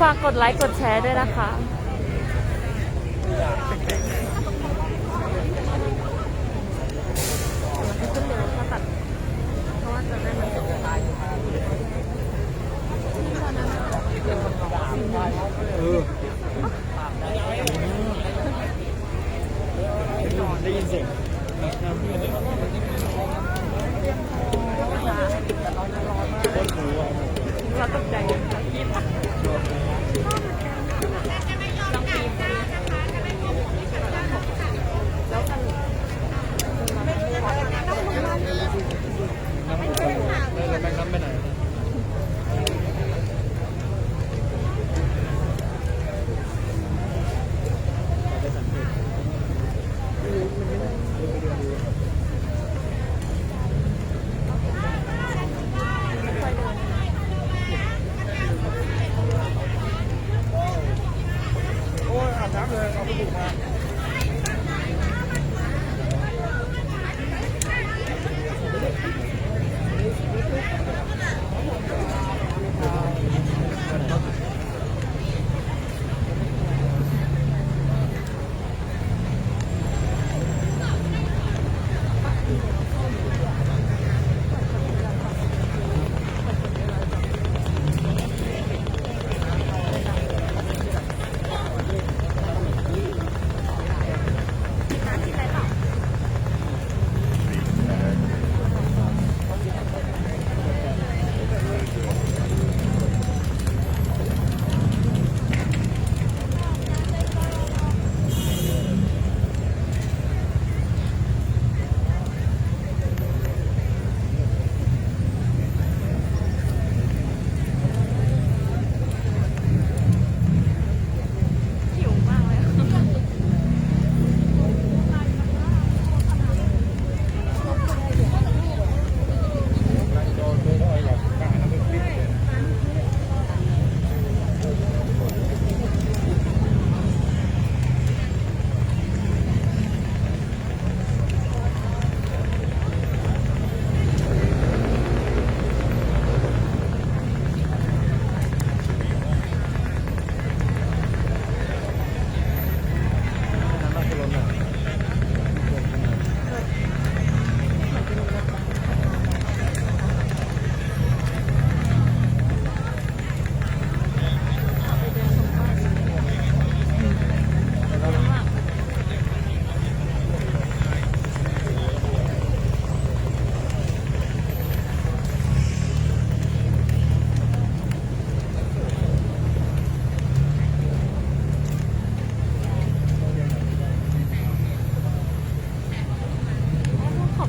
ฝากกดไลค์กดแชร์ด้วยนะคะ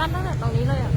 กั้นตั้งแต่ตรงนี้เลยอะ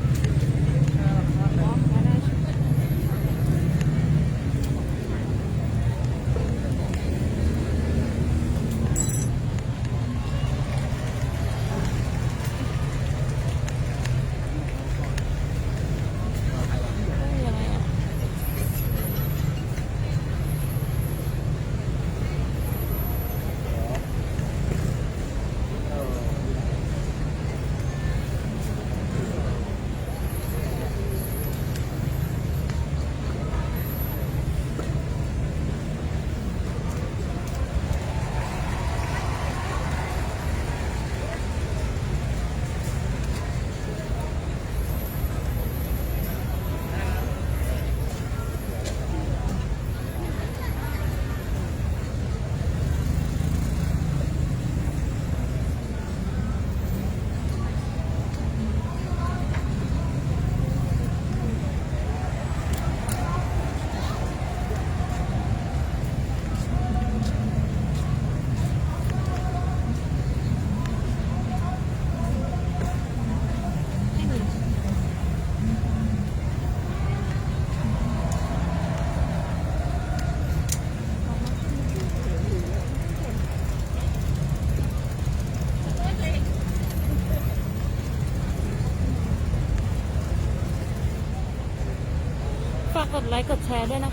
กดไลค์กดแชร์ด้วยนะะ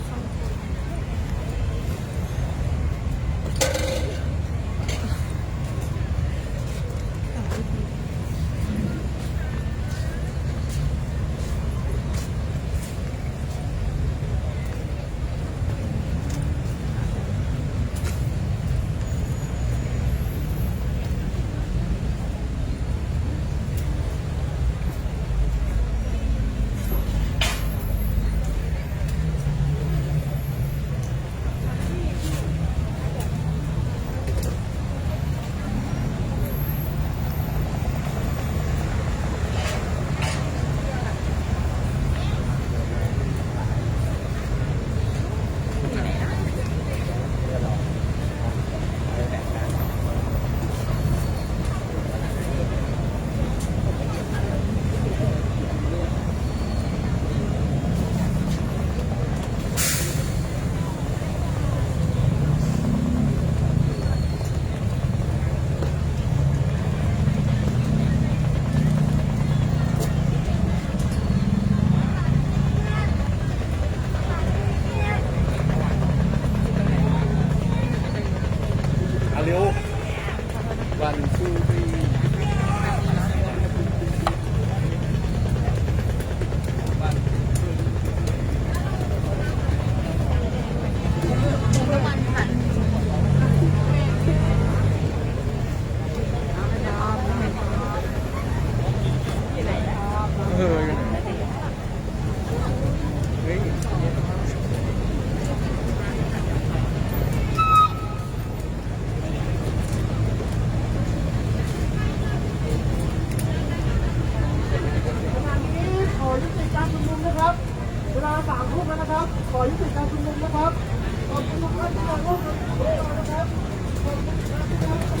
ครับ ขอยุติการชุมนุมนะครับขอบคุณทุกท่านที่มาร่วมกันนะครับขอบคุณทุกท่านที่มา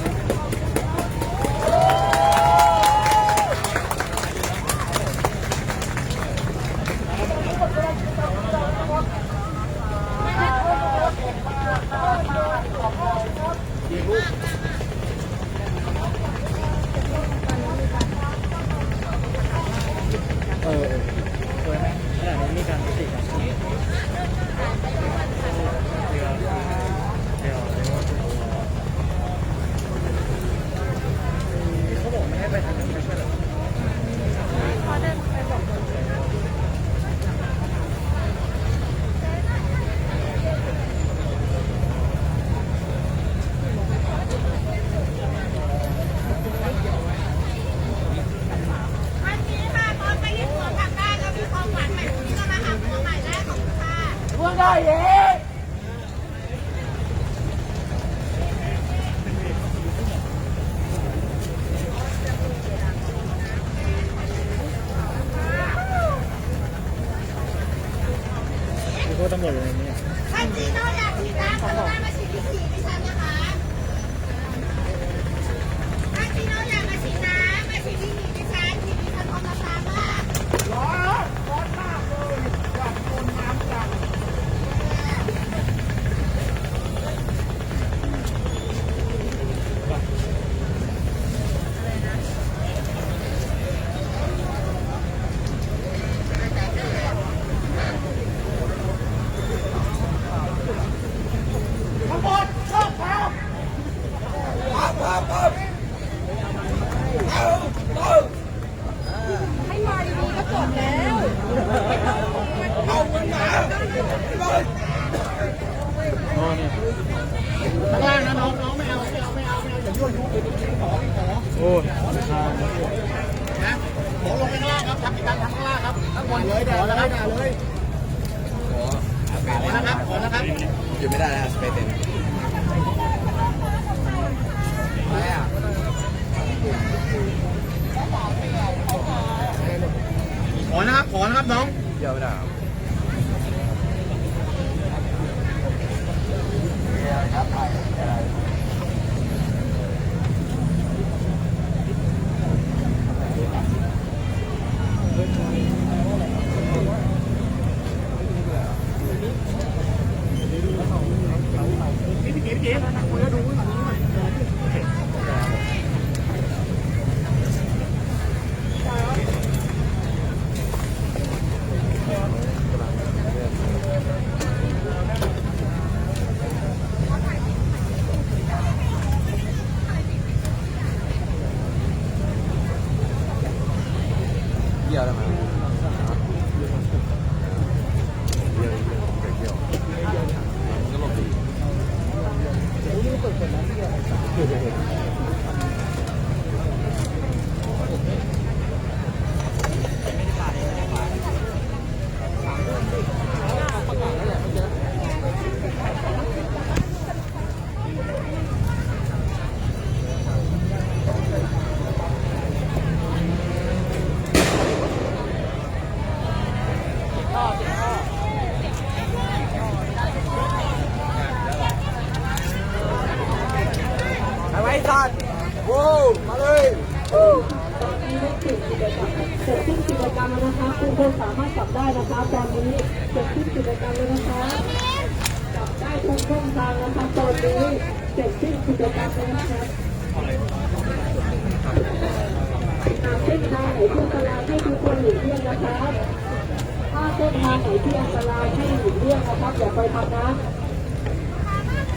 อย่าไปทำนะ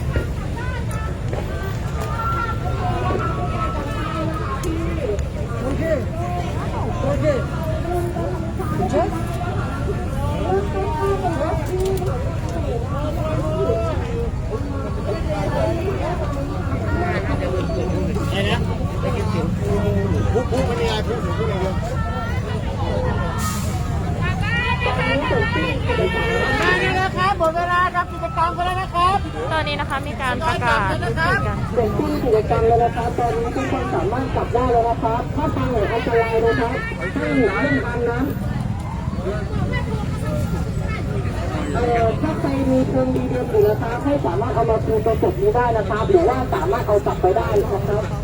อะไรนะได้ยินเสียงพูดพูดไม่ได้พูดหนูพูดอะไรเดียว นี่นะครับหมดเวลาครับกิจกรรมกันแล้วนะครับ ตอนนี้นะคะมีการประกาศยุติการเสร็จสิ้นกิจกรรมแล้วนะครับ ตอนนี้ทุกคนสามารถกลับได้แล้วนะครับ ถ้าทางไหนอันตรายนะครับให้หลีกเลี่ยงทางนั้นเอ่อถ้าใครมีเครื่องดีเดียวอยู่นะครับให้สามารถเอามาคืนกรงจุดนี้ได้นะครับ หรือว่าสามารถเอากลับไปได้นะครับ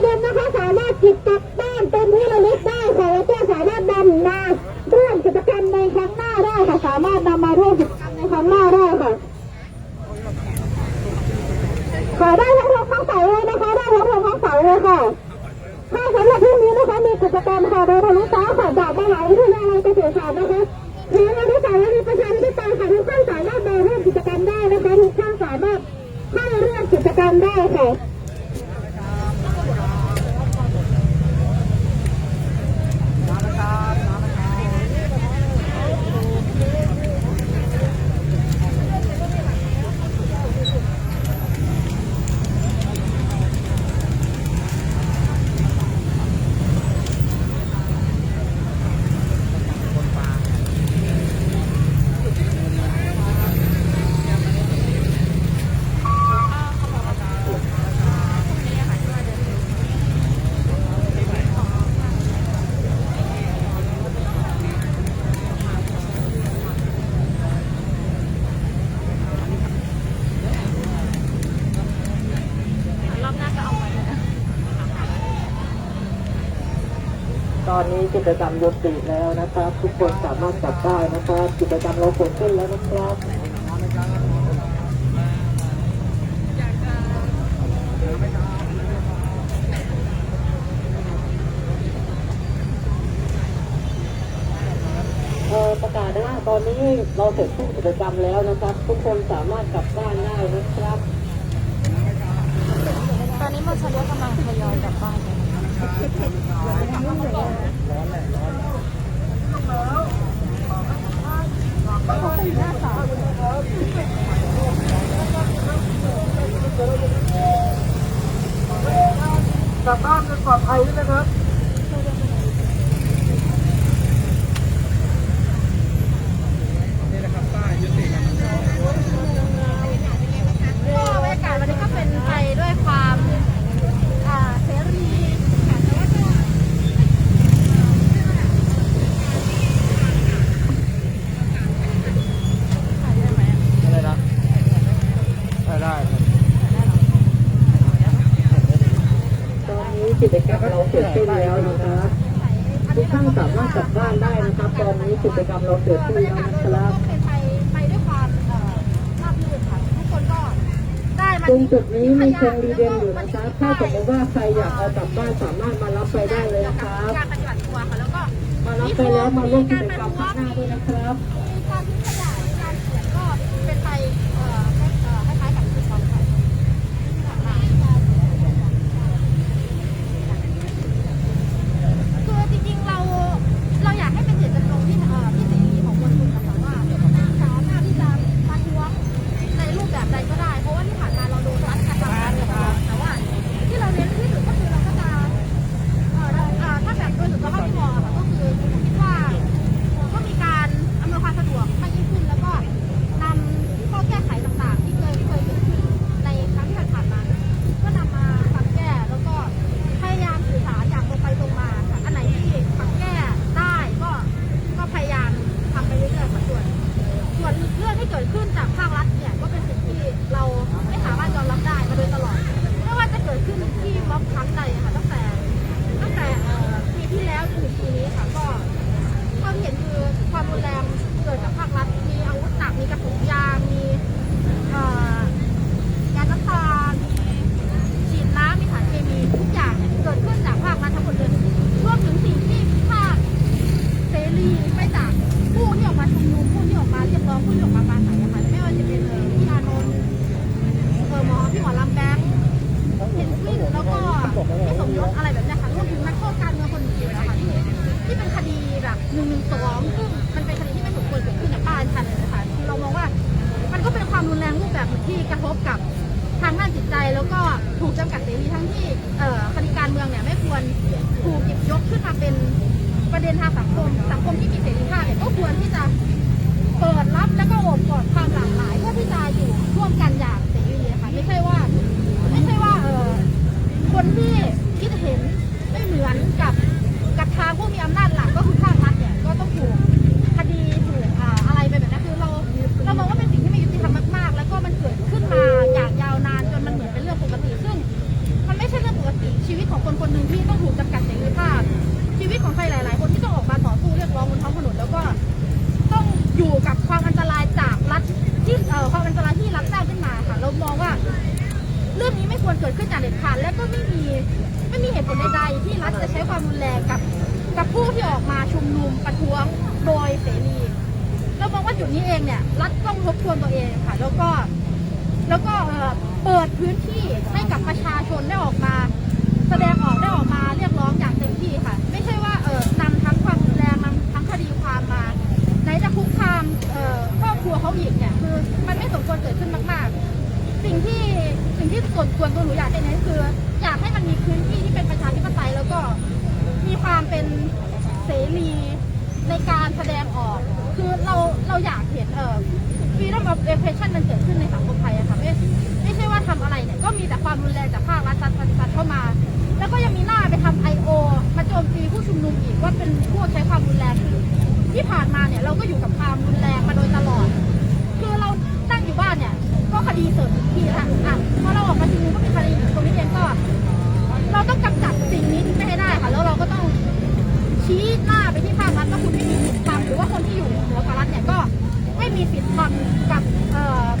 ตอนนี้กิจกรรมยุติแล้วนะครับ ทุกคนสามารถกลับได้นะครับกิจกรรมเราเกิดขึ้นแล้วนะครับประกาศนะตอนนี้เราเสร็จสิ้นกิจกรรมแล้วนะครับ ทุกคนสามารถกลับบ้านได้นะครับ ตอนนี้มอช้รถกำลังทยอยกลับบ้าน กลับบ้านกันปลอดภัยด้วยนะครับ Every. ครัวเขาอีกเนี่ยคือมันไม่สมควรเกิดขึ้นมาก ๆ สิ่งที่สิ่งที่ส่วนควรตัวหนูอยากให้เน้นคือ อยากให้มันมีพื้นที่ที่เป็นประชาธิปไตยแล้วก็มีความเป็นเสรีในการแสดงออก คือเราเราอยากเห็นเอ่อ freedom of expression มันเกิดขึ้นในสังคมไทยอะค่ะไม่ไม่ใช่ว่าทำอะไรเนี่ยก็มีแต่ความรุนแรงจากภาครัฐซัดซัดเข้ามา แล้วก็ยังมีหน้าไปทำ I.O. มาโจมตีผู้ชุมนุมอีกว่าเป็นพวกใช้ความรุนแรงคือ ที่ผ่านมาเนี่ยเราก็อยู่กับความรุนแรงมาโดยตลอด คือเราตั้งอยู่บ้านเนี่ย ก็คดีเสริมอีกทีละอะพอเราออกมาชุมนุมก็มีคดีตรงนี้เองก็ เราต้องกำจัดสิ่งนี้ไม่ให้ได้ค่ะ แล้วเราก็ต้องชี้หน้าไปที่ภาครัฐว่าคุณไม่มีสิทธิ์ทำหรือว่าคนที่อยู่เหนือภารัฐเนี่ยก็ไม่มีสิทธิ์ทำกับ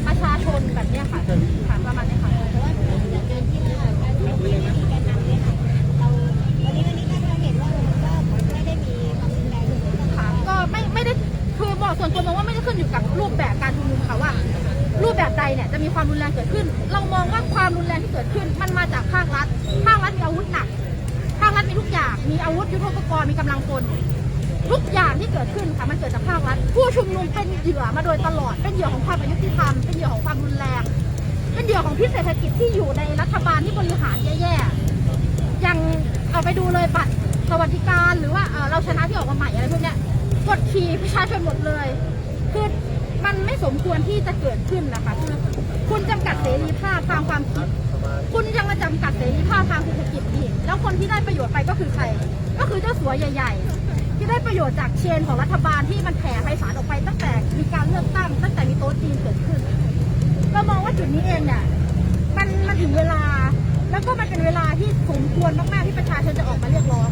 ประชาชนแบบนี้ค่ะ กรณ์มีกำลังพลทุกอย่างที่เกิดขึ้นค่ะมันเกิดจากภาครัฐผู้ชุมนุมเป็นเหยื่อมาโดยตลอดเป็นเหยื่อของความอายุติธรรมเป็นเหยื่อของความรุนแรงเป็นเหยื่อของพิษเศรษฐกิจที่อยู่ในรัฐบาลที่บริหารแย่ๆยังเอาไปดูเลยบัตรสวัสดิการหรือว่าเราชนะที่ออกมาใหม่อะไรพวกนี้กดขี่ประชาชนหมดเลยคือมันไม่สมควรที่จะเกิดขึ้นนะคะคือคุณจำกัดเสรีภาพทางความคิด คุณยังมาจำกัดเสรีภาพทางเศรษฐกิจอีกแล้วคนที่ได้ประโยชน์ไปก็คือใคร ก็คือเจ้าสัวใหญ่ๆ ที่ได้ประโยชน์จากเชนของรัฐบาลที่มันแผ่ไพศาลออกไปตั้งแต่มีการเลือกตั้งตั้งแต่มีโต๊ะจีนเกิดขึ้นเรามองว่าจุดนี้เองเนี่ยมันมันถึงเวลา แล้วก็มันเป็นเวลาที่สมควรมากๆที่ประชาชนจะออกมาเรียกร้อง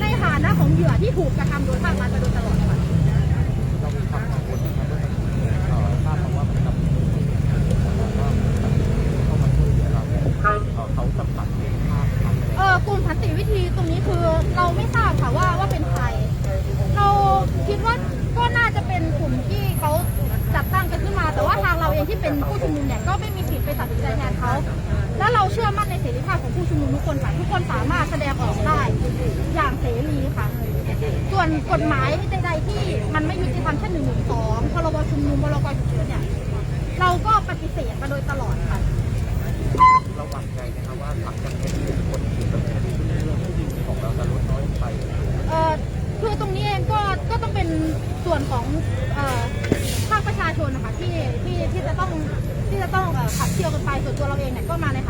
ในฐานะของเหยื่อที่ถูกกระทำโดยภาครัฐมาโดยตลอดค่ะเรามีความกังวลนะครับว่าเอ่อ เราไม่ทราบค่ะว่าว่าเป็นใคร เราคิดว่าก็น่าจะเป็นกลุ่มที่เขาจัดตั้งกันขึ้นมา แต่ว่าทางเราเองที่เป็นผู้ชุมนุมเนี่ยก็ไม่มีสิทธิ์ไปตัดสินใจแทนเขาแล้วเราเชื่อมั่นในเสรีภาพของผู้ชุมนุมทุกคนค่ะทุกคนสามารถแสดงออกได้อย่างเสรีค่ะ ส่วนกฎหมายใดๆที่มันไม่ยุติธรรมเช่นหนึ่งหนึ่งสองพรบชุมนุมพรกฉุกเฉินเนี่ยเราก็ปฏิเสธมาโดยตลอดค่ะ เราหวังใจนะครับว่าหลังจากนี้คนที่ดำเนินคดีเรื่องที่ดินของเราจะลดน้อยไป เอ่อคือตรงนี้เองก็ก็ต้องเป็นส่วนของเอ่อภาคประชาชนนะคะที่ที่ที่จะต้องที่จะต้องเอ่อขับเคี่ยวกัน ไปส่วน